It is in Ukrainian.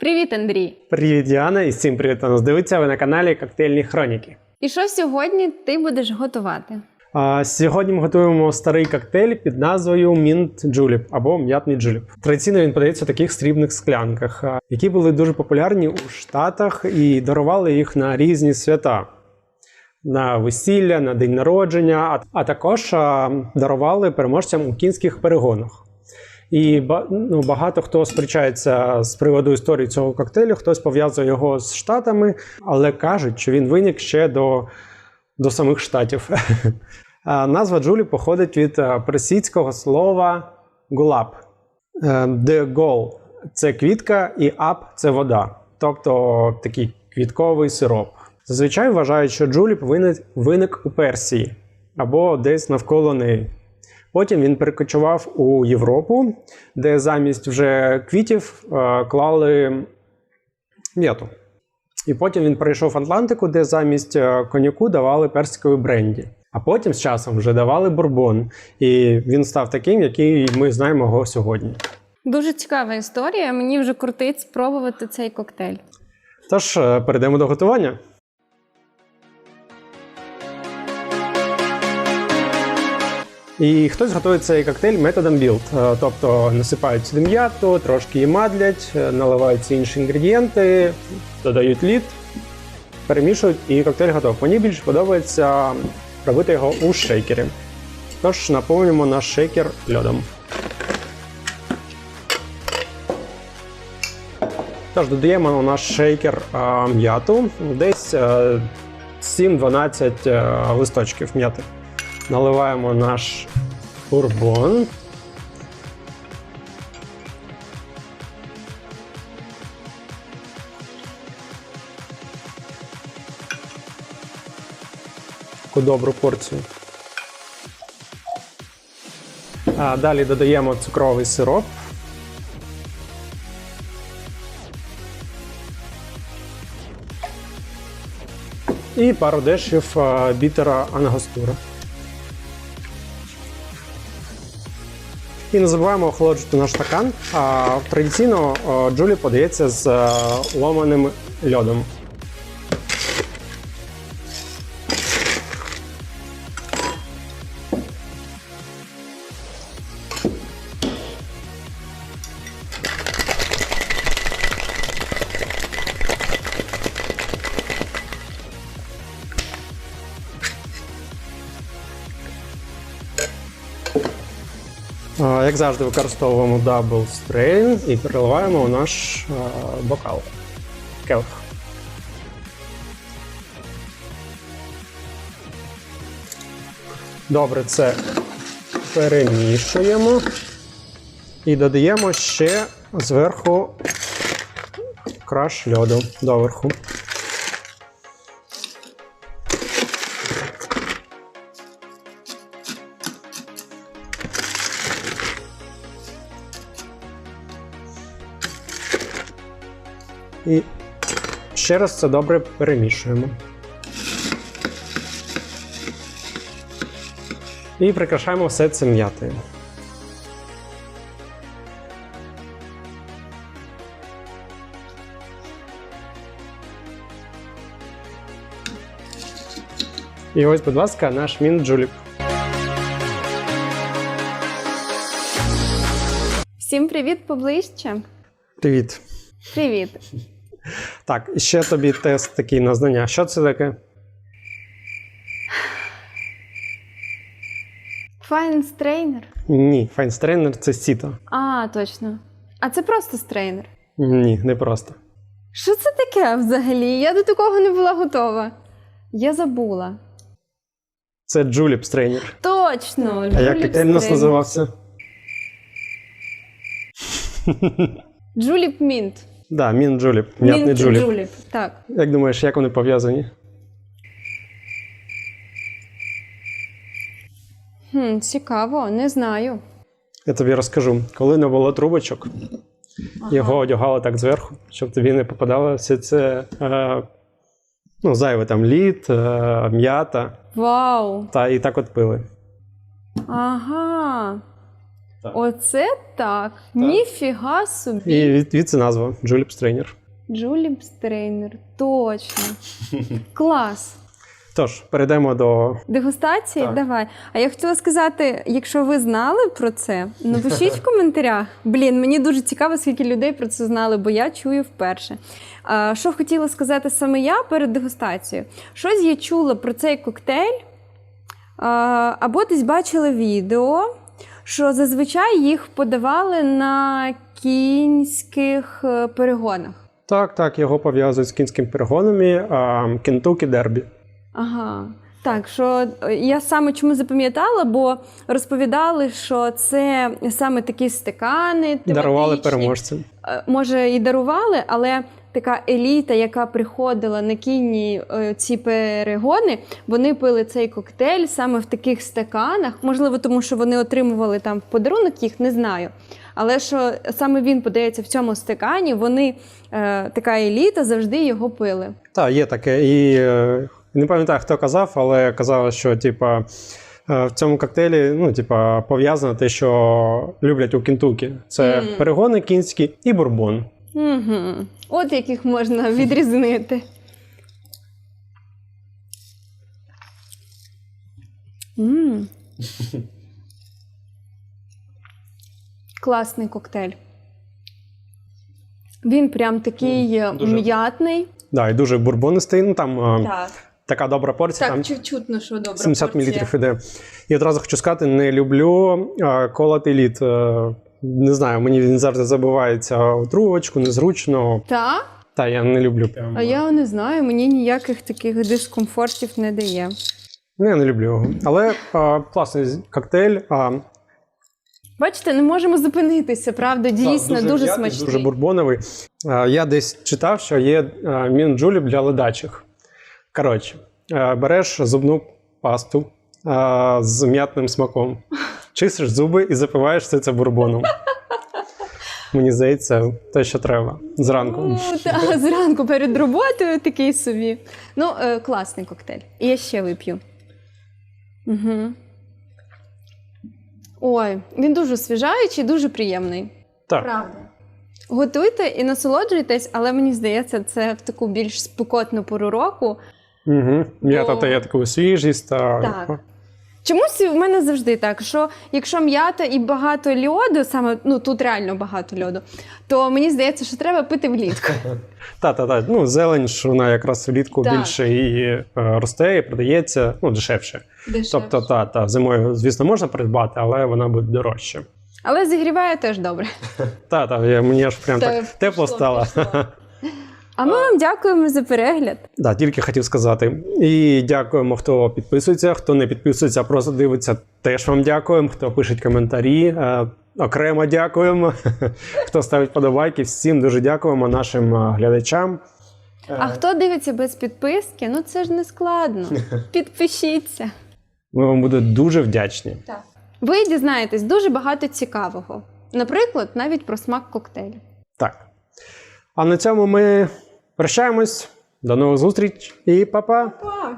Привіт, Андрій! Привіт, Діана, і всім привіт, хто нас дивиться. Ви на каналі Коктейльні Хроніки. І що сьогодні ти будеш готувати? А, сьогодні ми готуємо старий коктейль під назвою Mint Julep або м'ятний джуліп. Традиційно він подається в таких срібних склянках, які були дуже популярні у Штатах і дарували їх на різні свята. На весілля, на день народження, а, також дарували переможцям у кінських перегонах. І ну, багато хто сперечається з приводу історії цього коктейлю, хтось пов'язує його з Штатами, але кажуть, що він виник ще до, до самих Штатів. Назва Джулі походить від е, персидського слова гулаб, е, де гол це квітка і ап це вода, тобто такий квітковий сироп. Зазвичай вважають, що джуліп виник у Персії або десь навколо неї. Потім він перекочував у Європу, де замість вже квітів е, клали м'яту. І потім він перейшов в Атлантику, де замість е, коньяку давали персикові бренді. А потім з часом вже давали бурбон. І він став таким, який ми знаємо його сьогодні. Дуже цікава історія. Мені вже крутить спробувати цей коктейль. Тож е, перейдемо до готування. І хтось готує цей коктейль методом білд, Е, тобто насипають сюди м'яту, трошки її мадлять, е, наливають ці інші інгредієнти, додають лід, перемішують і коктейль готов. Мені більше подобається робити його у шейкері. Тож наповнюємо наш шейкер льодом. Тож додаємо у наш шейкер а, м'яту, десь е, 7-12 е, листочків м'яти. Наливаємо наш бурбон. Таку добру порцію. А далі додаємо цукровий сироп. і пару дешів бітера ангостура. І не забуваємо охолоджувати наш стакан. А традиційно е, джулі подається з е, ломаним льодом. Як завжди, використовуємо Double Strain і переливаємо у наш бокал. Келх. Добре, це перемішуємо і додаємо ще зверху краш льоду доверху. І ще раз це добре перемішуємо. І прикрашаємо все це м'ятою. І ось, будь ласка, наш мін джуліп. Всім привіт поближче. Привіт. Привіт. Так, ще тобі тест такий на знання. Що це таке? Файн стрейнер. Ні, файнстрейнер це сіто. А, точно. А це просто стрейнер. Ні, не просто. Що це таке взагалі? Я до такого не була готова. Я забула. Це джуліп стрейнер. Точно! А як коктейль нас називався? Джуліп Мінт. Да, мін джуліп. М'ятний Мінт джуліп. Джуліп. Так. Як думаєш, як вони пов'язані? Хм, цікаво, не знаю. Я тобі розкажу. Коли не було трубочок, його одягали так зверху, щоб тобі не попадало все це е, ну, зайве там лід, е, м'ята. Вау! Та і так от пили. Ага. Оце так. Ніфіга собі. І від, від це назва Джуліп Стрейнер. Джуліп Стрейнер. Точно. Клас. Тож, перейдемо до Дегустації? Так. Давай. А я хотіла сказати, якщо ви знали про це, напишіть в коментарях. Блін, мені дуже цікаво, скільки людей про це знали, бо я чую вперше. А, що хотіла сказати саме я перед дегустацією? Щось я чула про цей коктейль, а, або десь бачила відео, що зазвичай їх подавали на кінських е, перегонах. так, так, його пов'язують з кінським перегонами Кентукі Дербі. Ага. Так, що е, я саме чому запам'ятала, бо розповідали, що це саме такі стакани. Дарували тематичні. переможцям. Е, Може, і дарували, але така еліта, яка приходила на кінні е, ці перегони, вони пили цей коктейль саме в таких стаканах. Можливо, тому що вони отримували там в подарунок їх, не знаю. Але що саме він подається в цьому стакані, вони е, така еліта завжди його пили. Так, є таке. І е, не пам'ятаю, хто казав, але казали, що типа. В цьому коктейлі ну, типа, пов'язано те, що люблять у Кентукі. Це Мгм. перегони кінські і бурбон. Угу. От яких можна відрізнити. М. Класний коктейль. Він прям такий е, дуже. м'ятний. Да, і дуже бурбонистий. Ну там е, Так, така добра порція. там так чутно, що добре. 70 мл іде. І одразу хочу сказати, не люблю е, колотий лід. Е, Не знаю, мені він завжди забивається у трубочку, незручно. Так? Та я не люблю прям. А я не знаю, мені ніяких таких дискомфортів не дає. Ну, я не люблю його. Але е, класний коктейль. А, Бачите, не можемо зупинитися, правда, дійсно, Так, дуже, м'ятний, смачний. Дуже бурбоновий. Е, Я десь читав, що є е, мін джуліп для ледачих. Коротше, е, береш зубну пасту е, з м'ятним смаком, чистиш зуби і запиваєш все це бурбоном. Мені здається, те, що треба зранку. Ну, та, зранку перед роботою такий собі. Ну, е, класний коктейль. І я ще вип'ю. Угу. Ой, він дуже освіжаючий, дуже приємний. Так, Правда. Готуйте і насолоджуйтесь, але мені здається, це в таку більш спекотну пору року. угу. м'ята Бо- дає таку свіжість. Та... Так. Чомусь в мене завжди так, що якщо м'ята і багато льоду, саме ну тут реально багато льоду, то мені здається, що треба пити влітку. Та, та, та. Ну, зелень ж вона якраз влітку Так. більше і е, росте, і продається ну, дешевше. Тобто, та, та, зимою, звісно, можна придбати, але вона буде дорожче. Але зігріває теж добре. Та, та, я, мені аж прям Та, так тепло стало. пішло. А ми вам дякуємо за перегляд. Да, тільки хотів сказати. І дякуємо, хто підписується, хто не підписується, просто дивиться. Теж вам дякуємо. Хто пише коментарі. Е, окремо дякуємо. Хто ставить подобайки. Всім дуже дякуємо нашим е, глядачам. А хто дивиться без підписки, ну це ж не складно. Підпишіться. Ми вам будемо дуже вдячні. Ви дізнаєтесь дуже багато цікавого. Наприклад, навіть про смак коктейлю. Так. А на цьому ми прощаємось. До нових зустріч і па-па! Па!